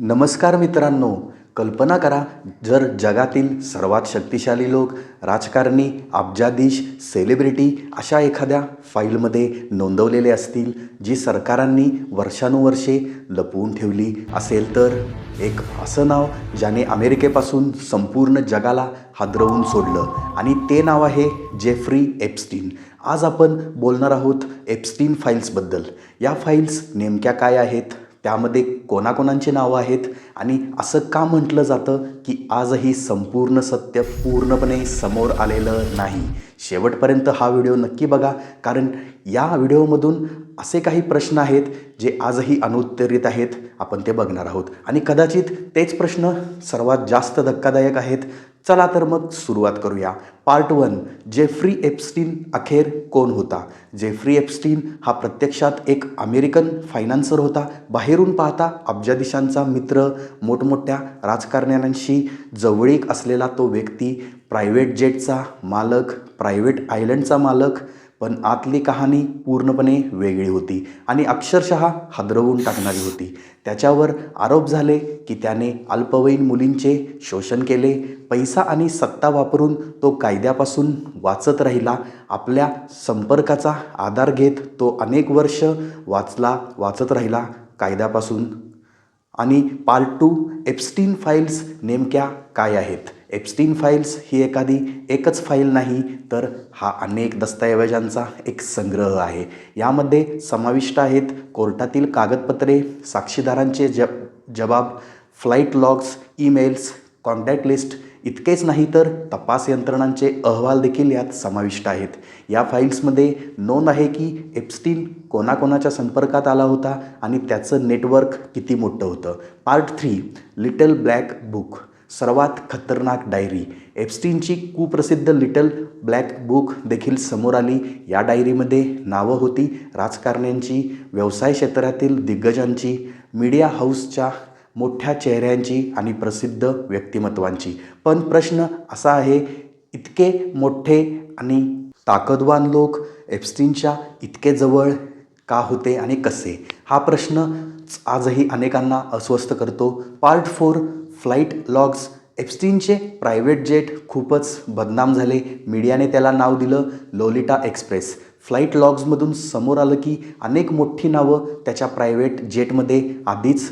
नमस्कार मित्रांनो. कल्पना करा जर जगातील सर्वात शक्तिशाली लोक राजकारणी अब्जाधीश सेलिब्रिटी अशा एखाद्या फाईलमध्ये नोंदवलेले असतील जी सरकारांनी वर्षानुवर्षे लपवून ठेवली असेल तर एक असं नाव ज्याने अमेरिकेपासून संपूर्ण जगाला हादरवून सोडलं. आणि ते नाव आहे जेफ्री एप्स्टीन. आज आपण बोलणार आहोत एप्स्टीन फाईल्सबद्दल. या फाईल्स नेमक्या काय आहेत? त्यामध्ये कोणाकोणांची नावं आहेत? आणि असं का म्हटलं जातं की आजही संपूर्ण सत्य पूर्णपणे समोर आलेलं नाही? शेवटपर्यंत हा व्हिडिओ नक्की बघा कारण या व्हिडिओमधून असे काही प्रश्न आहेत जे आजही अनुत्तरित आहेत. आपण ते बघणार आहोत. आणि कदाचित तेच प्रश्न सर्वात जास्त धक्कादायक आहेत. चला तर मग सुरुवात करूया. पार्ट वन जेफ्री एप्स्टीन अखेर कोण होता? जेफ्री एप्स्टीन हा प्रत्यक्षात एक अमेरिकन फायनान्सर होता. बाहेरून पाहता अब्जाधीशांचा मित्र मोठमोठ्या राजकारण्यांशी जवळीक असलेला तो व्यक्ती प्रायव्हेट जेटचा मालक प्रायव्हेट आयलंडचा मालक पण आतली कहाणी पूर्णपणे वेगळी होती आणि अक्षरशः हादरवून टाकणारी होती. त्याच्यावर आरोप झाले की त्याने अल्पवयीन मुलींचे शोषण केले पैसा आणि सत्ता वापरून तो कायद्यापासून वाचत राहिला. आपल्या संपर्काचा आधार घेत तो अनेक वर्ष वाचला वाचत राहिला कायद्यापासून. आणि पार्ट टू एप्स्टीन फाईल्स नेमक्या काय आहेत? एप्स्टीन फाईल्स ही एखादी एकच फाईल नाही तर हा अनेक दस्तऐवजांचा एक संग्रह आहे. यामध्ये समाविष्ट आहेत कोर्टातील कागदपत्रे साक्षीदारांचे ज जबाब flight logs emails contact list इतकेच नाही तर तपास यंत्रणांचे अहवाल देखील यात समाविष्ट आहेत. या फाईल्समध्ये नोंद आहे की एप्स्टीन कोणाकोणाच्या संपर्कात आला होता आणि त्याचं नेटवर्क किती मोठं होतं. Part three little black book सर्वात खतरनाक डायरी. एप्स्टीनची कुप्रसिद्ध लिटल ब्लॅक बुक देखील समोर आली. या डायरीमध्ये नावं होती. राजकारण्यांची व्यवसाय क्षेत्रातील दिग्गजांची मीडिया हाऊसच्या मोठ्या चेहऱ्यांची आणि प्रसिद्ध व्यक्तिमत्वांची. पण प्रश्न असा आहे इतके मोठे आणि ताकदवान लोक एप्स्टीनच्या इतके जवळ का होते आणि कसे? हा प्रश्न आजही अनेकांना अस्वस्थ करतो. पार्ट फोर फ्लाईट लॉग्स एप्स्टीनचे प्रायव्हेट जेट खूपच बदनाम झाले. मीडियाने त्याला नाव दिलं लोलिटा एक्सप्रेस. फ्लाईट लॉग्समधून समोर आलं की अनेक मोठी नावं त्याच्या प्रायव्हेट जेटमध्ये आधीच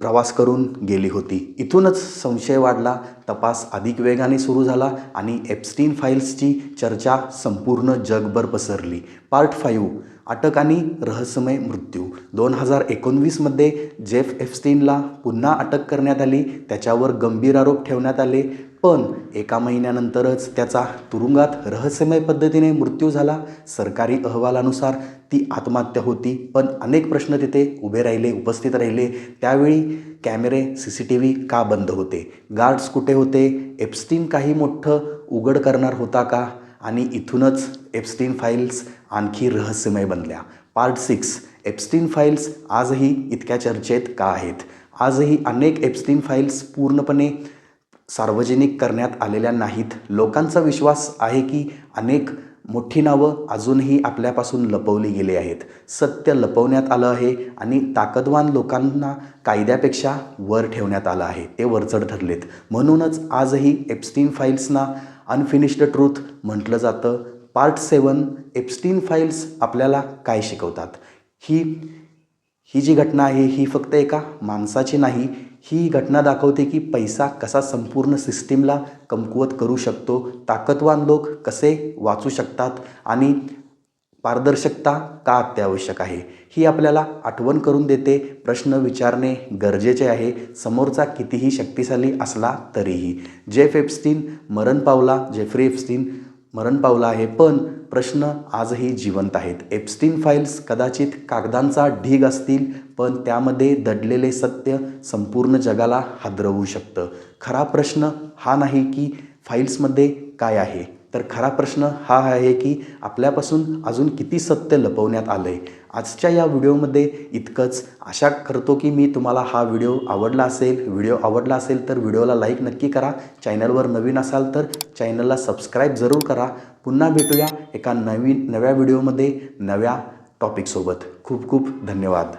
प्रवास करून गेली होती. इथूनच संशय वाढला तपास अधिक वेगाने सुरू झाला आणि एप्स्टीन फाईल्सची चर्चा संपूर्ण जगभर पसरली. पार्ट फाईव्ह अटक आणि रहस्यमय मृत्यू. दोन हजार एकोणवीसमध्ये जेफ एफस्टीनला पुन्हा अटक करण्यात आली. त्याच्यावर गंभीर आरोप ठेवण्यात आले. पण एका महिन्यानंतरच त्याचा तुरुंगात रहस्यमय पद्धतीने मृत्यू झाला. सरकारी अहवालानुसार ती आत्महत्या होती पण अनेक प्रश्न तिथे उभे राहिले उपस्थित राहिले. त्यावेळी कॅमेरे सी सी टी व्ही का बंद होते? गार्ड्स कुठे होते? एप्स्टीन काही मोठं उघड करणार होता का? आणि इथूनच एप्स्टीन फाईल्स आणखी रहस्यमय बनल्या. पार्ट सिक्स एप्स्टीन फाईल्स आजही इतक्या चर्चेत का आहेत? आजही अनेक एप्स्टीन फाईल्स पूर्णपणे सार्वजनिक करण्यात आलेल्या नाहीत. लोकांचा विश्वास आहे की अनेक मोठी नावं अजूनही आपल्यापासून लपवली गेली आहेत. सत्य लपवण्यात आलं आहे आणि ताकदवान लोकांना कायद्यापेक्षा वर ठेवण्यात आलं आहे. ते वरचढ ठरलेत. म्हणूनच आजही एप्स्टीन फाईल्सना अनफिनिश्ड ट्रूथ म्हटलं जातं. पार्ट सेवन एप्स्टीन फाईल्स आपल्याला काय शिकवतात? ही ही जी घटना आहे ही फक्त एका माणसाची नाही ही घटना दाखवते की पैसा कसा संपूर्ण सिस्टीमला कमकुवत करू शकतो ताकदवान लोक कसे वाचू शकतात आणि पारदर्शकता का अत्यावश्यक आहे? ही आपल्याला आठवण करून देते. प्रश्न विचारणे गरजेचे आहे. समोरचा कितीही शक्तिशाली असला तरीही. जेफ एप्स्टीन मरण पावला. जेफ्री एप्स्टीन मरण पावला आहे. पण प्रश्न आजही जिवंत आहेत. एप्स्टीन फाईल्स कदाचित कागदांचा ढीग असतील पण त्यामध्ये दडलेले सत्य संपूर्ण जगाला हादरवू शकतं. खरा प्रश्न हा नाही की फाईल्समध्ये काय आहे. तर खरा प्रश्न हा आहे की आपल्यापासून अजून किती सत्य लपवण्यात आलं आहे आजच्या या व्हिडिओमध्ये इतकंच. आशा करतो की मी तुम्हाला हा व्हिडिओ आवडला असेल. व्हिडिओ आवडला असेल तर व्हिडिओला लाईक नक्की करा. चॅनलवर नवीन असाल तर चॅनलला सबस्क्राईब जरूर करा. पुन्हा भेटूया एका नवीन नव्या व्हिडिओमध्ये नव्या टॉपिकसोबत खूप खूप धन्यवाद.